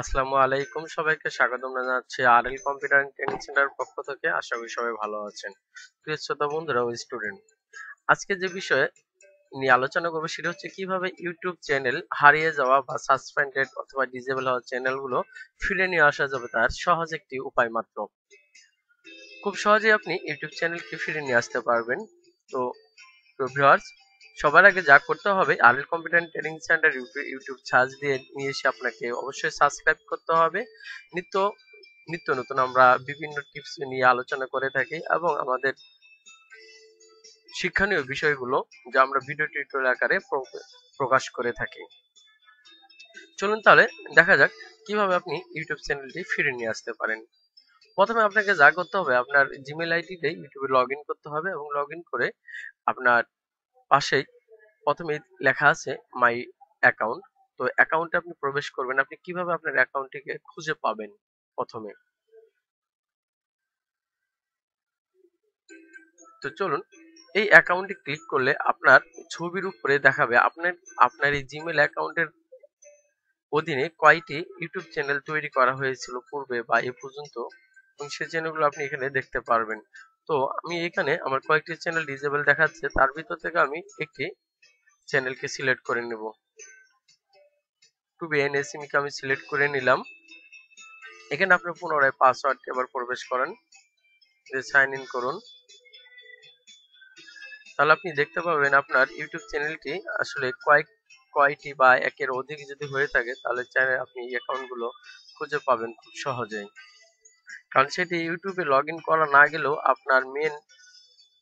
আসসালামু আলাইকুম সবাইকে, স্বাগতম জানাচ্ছি R L computer training centre পক্ষ থেকে। আশা করি সবাই ভালো আছেন। প্রিয় শ্রোতা বন্ধুরা ও স্টুডেন্ট, আজকে যে বিষয়ে নিয়ে আলোচনা করব সেটা হচ্ছে কীভাবে ইউটিউব চ্যানেল হারিয়ে যাওয়া বা সাসপেন্ডেড অথবা ডিজেবল হওয়া চ্যানেলগুলো ফিরে নিয়ে আসা যাবে তার সহজ একটি উপায় মাত্র। খুব সহজে আপনি ইউটিউব চ্যানেলকে ফিরে নিয়ে আসতে পারবেন। তো ভিউয়ার্স সবার আগে যা করতে হবে RL computer training centre YouTube search দিয়ে নিয়ে এসে আপনাকে অবশ্যই সাবস্ক্রাইব করতে হবে। নিত্য নিত্য নতুন আমরা বিভিন্ন টিপস নিয়ে আলোচনা করে থাকি এবং আমাদের শিক্ষণীয় বিষয়গুলো যা আমরা ভিডিও টিউটোরিয়াল আকারে প্রকাশ করে থাকি। চলুন তাহলে দেখা যাক কীভাবে আপনি ইউটিউব চ্যানেলটি ফিরে নিয়ে আসতে পারেন। প্রথমে আপনাকে যা করতে হবে, আপনার জিমেল আইডিতে ইউটিউবে লগ করতে হবে এবং লগ করে আপনার পাশেই প্রথমে লেখা আছে মাই অ্যাকাউন্ট। তো অ্যাকাউন্টে আপনি প্রবেশ করবেন। আপনি কীভাবে আপনার অ্যাকাউন্টটিকে খুঁজে পাবেন প্রথমে? তো চলুন, এই অ্যাকাউন্টে ক্লিক করলে আপনার ছবির উপরে দেখাবে আপনার আপনার এই জিমেল অ্যাকাউন্টের অধীনে কয়টি ইউটিউব চ্যানেল তৈরি করা হয়েছিল পূর্বে বা এ পর্যন্ত? সেই চ্যানেলগুলো আপনি এখানে দেখতে পারবেন। তো আমি এখানে আমার কয়েকটি চ্যানেল ডিজেবল দেখাচ্ছে, তার ভিতর থেকে আমি একটি চ্যানেলকে সিলেক্ট করে নেব। টু বি কে আমি সিলেক্ট করে নিলাম। এখানে আপনি পুনরায় পাসওয়ার্ড এবার প্রবেশ করেন সাইন ইন করুন। তাহলে আপনি দেখতে পাবেন আপনার ইউটিউব চ্যানেলটি আসলে কয়েক, কয়টি বা একের অধিক যদি হয়ে থাকে, তাহলে চ্যানেল আপনি অ্যাকাউন্টগুলো খুঁজে পাবেন খুব সহজেই। কারণ সেটি ইউটিউবে লগ ইন করা না গেলেও আপনার মেন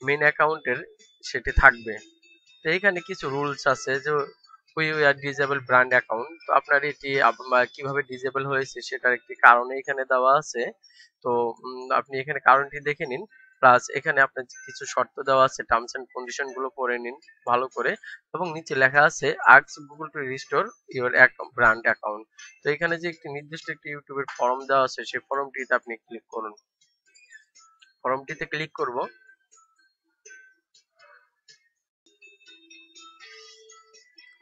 মেন অ্যাকাউন্টের সেটি থাকবে। তো এইখানে কিছু রুলস আছে যে we are disable brand account তো আপনার এটি কীভাবে ডিজেবল হয়েছে সেটার একটি কারণ এখানে দেওয়া আছে। তো আপনি এখানে কারণটি দেখে নিন। প্লাস এখানে আপনার কিছু শর্ত দেওয়া আছে টার্মস এন্ড কন্ডিশনগুলো পড়ে নিন ভালো করে। এবং নিচে লেখা আছে আক্স Google to restore your brand account তো এখানে যে একটি নির্দিষ্ট একটি ইউটিউবের ফর্ম দেওয়া আছে, সেই ফর্মটিতে আপনি ক্লিক করুন। ফর্মটিতে ক্লিক করব।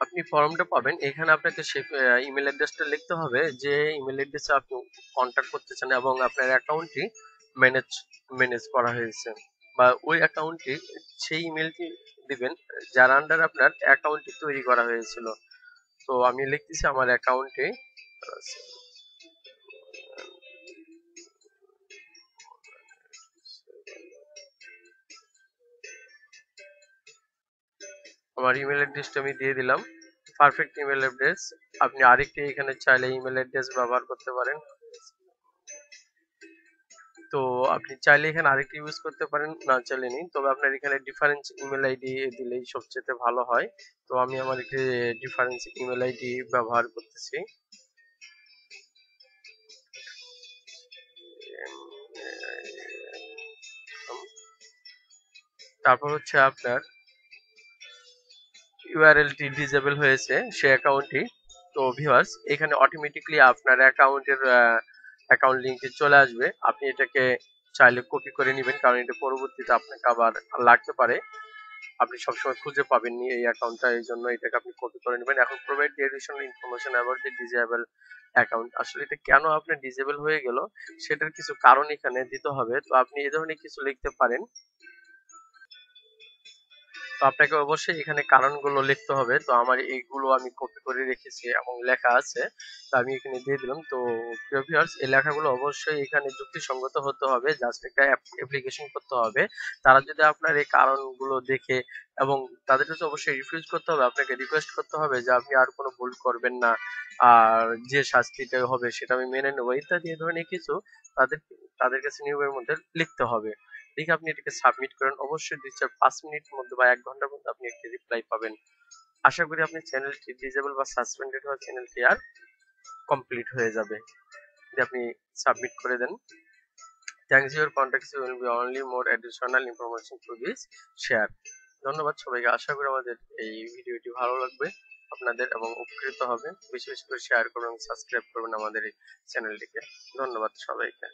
আপনি ফর্মটা পাবেন। এখানে আপনাকে সে ইমেল অ্যাড্রেসটা লিখতে হবে যে ইমেল অ্যাড্রেসে আপনি কন্ট্যাক্ট করতে চান এবং আপনার অ্যাকাউন্টটি ম্যানেজ ম্যানেজ করা হয়েছে। বা ওই অ্যাকাউন্টটি সেই ইমেলটি দিবেন, যার আন্ডার আপনার অ্যাকাউন্টটি তৈরি করা হয়েছিল। তো আমি লিখতেছি আমার অ্যাকাউন্টে আমার ইমেল অ্যাড্রেসটা আমি দিয়ে দিলাম। পারফেক্ট ইমেল অ্যাড্রেস আপনি আরেকটি এখানে চাইলে ইমেল অ্যাড্রেস ব্যবহার করতে পারেন। তো আপনি চাইলে এখানে আরেকটি ইউজ করতে পারেন, না চাইলে নেই। তবে আপনার এখানে ডিফারেন্স ইমেল আইডি দিলেই সবচেয়ে ভালো হয়। তো আমি আমার একটি ডিফারেন্স ইমেল আইডি ব্যবহার করতেছি। তারপর হচ্ছে আপনার ইউআরএলটি ডিজেবল হয়েছে সে অ্যাকাউন্টটি তো ভিউয়ার্স এখানে অটোমেটিকলি আপনার অ্যাকাউন্টের অ্যাকাউন্ট লিঙ্কে চলে আসবে। আপনি এটাকে চাইলে কপি করে নেবেন, কারণ এটা পরবর্তীতে আপনাকে আবার লাগতে পারে। আপনি সবসময় খুঁজে পাবেননি এই অ্যাকাউন্টটা এই জন্য এটাকে আপনি কপি করে নেবেন। এখন provide the additional information about the disable account আসলে এটা কেন আপনি ডিজেবল হয়ে গেল, সেটার কিছু কারণ এখানে দিতে হবে। তো আপনি এই ধরনের কিছু লিখতে পারেন। তো আপনাকে অবশ্যই এখানে কারণগুলো লিখতে হবে। তো আমার এইগুলো আমি কপি করে রেখেছি এবং লেখা আছে। তো আমি এখানে দিয়ে দিলাম। তো প্রিভিয়ার্স এই লেখাগুলো অবশ্যই এখানে যুক্তিসঙ্গত হতে হবে। জাস্ট একটা অ্যাপ্লিকেশন করতে হবে। তারা যদি আপনার এই কারণগুলো দেখে এবং তাদের কাছে অবশ্যই রিফিউজ করতে হবে, আপনাকে রিকোয়েস্ট করতে হবে যে আপনি আর কোনো ভুল করবেন না। আর যে শাস্তিটা হবে সেটা আমি মেনে নেব, ইত্যাদি ধরনের কিছু তাদের তাদের কাছে নিয়মের মধ্যে লিখতে হবে। লিখে আপনি এটাকে সাবমিট করেন। অবশ্যই দুই চার পাঁচ মিনিটের মধ্যে বা এক ঘণ্টার মধ্যে আপনি একটি রিপ্লাই পাবেন। আশা করি আপনি চ্যানেলটি ডিজেবল বা সাসপেন্ডেড হওয়া চ্যানেলটি আর কমপ্লিট হয়ে যাবে। যদি আপনি সাবমিট করে দেন thanks your contacts will be only more additional information to this share ধন্যবাদ সবাইকে। আশা করি আমাদের এই ভিডিওটি ভালো লাগবে, আপনাদের এবং উপকৃত হবে। বেশি বেশি করে শেয়ার করবেন সাবস্ক্রাইব করবেন আমাদের এই চ্যানেলটিকে ধন্যবাদ সবাইকে।